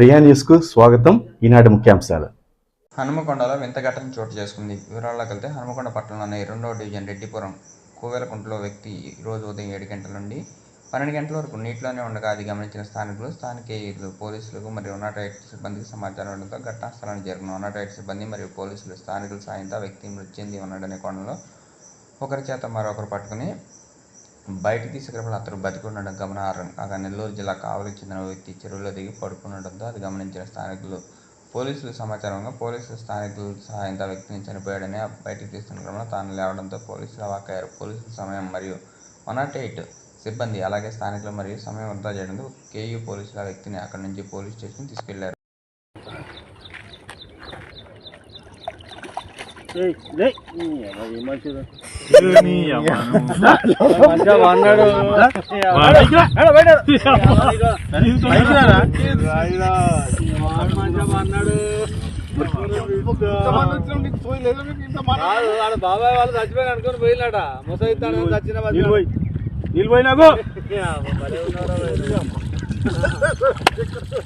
ప్రియా న్యూస్కు స్వాగతం. ఈనాటి ముఖ్యాంశాలు. హనుమకొండలో వింత ఘటన చోటు చేసుకుంది. వివరాల్లోకి వెళ్తే హనుమకొండ పట్టణంలోని రెండవ డివిజన్ రెడ్డిపురం కూవేలకుంటలో వ్యక్తి ఈరోజు ఉదయం ఏడు గంటల నుండి పన్నెండు గంటల వరకు నీటిలోనే ఉండగా అది గమనించిన స్థానికులు స్థానికేయులు పోలీసులకు మరియు ఉన్నటైట్ సిబ్బందికి సమాచారం ఇవ్వడంతో ఘటనా స్థలానికి జరిగిన ఉన్నటైట్ సిబ్బంది మరియు పోలీసులు స్థానికుల సాయంతో వ్యక్తి మృతి చెంది ఉన్నాడనే కోణంలో ఒకరి చేత మరొకరు పట్టుకుని బయటికి తీసుకురావడం అతను బతికి ఉండడం గమనార్హం కాగా నెల్లూరు జిల్లా కావలికి చెందిన వ్యక్తి చెరువులో దిగి పడుకుండటంతో అది గమనించిన స్థానికులు పోలీసులు సమాచారంగా పోలీసులు స్థానికుల సహాయంతో వ్యక్తిని చనిపోయాడని బయటికి తీస్తున్న క్రమంలో తాను లేవడంతో పోలీసులు వాకయ్యారు పోలీసుల సమయం మరియు వన్ నాట్ ఎయిట్ సిబ్బంది అలాగే స్థానికులు మరియు సమయం వృధా చేయడంతో కేయూ పోలీసులు ఆ వ్యక్తిని అక్కడి నుంచి పోలీస్ స్టేషన్ తీసుకెళ్ళారు బాబాయ్ వాళ్ళు చచ్చిపోయిన అనుకుని పోయినాట ముసైతాడు చచ్చిన నిలిపోయినాకు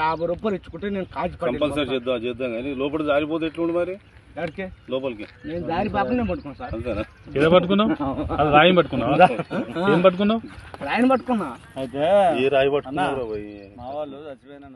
యాభై రూపాయలు ఇచ్చుకుంటే నేను కాజీ కంపల్సరీ చేద్దాం చేద్దాం కానీ లోపల జారిపోతే ఎట్లుండి మరి? ఎక్కడికి లోపలికి. నేను దారి పాప నేను పట్టుకున్నా సార్. అంతేనా? ఏదో పట్టుకున్నావు? అది రాయి పట్టుకున్నావు? ఏం పట్టుకున్నావు? రాయని పట్టుకున్నా. అయితే ఏ రాయి పట్టుకున్నావు మా వాళ్ళు చచ్చిపోయినా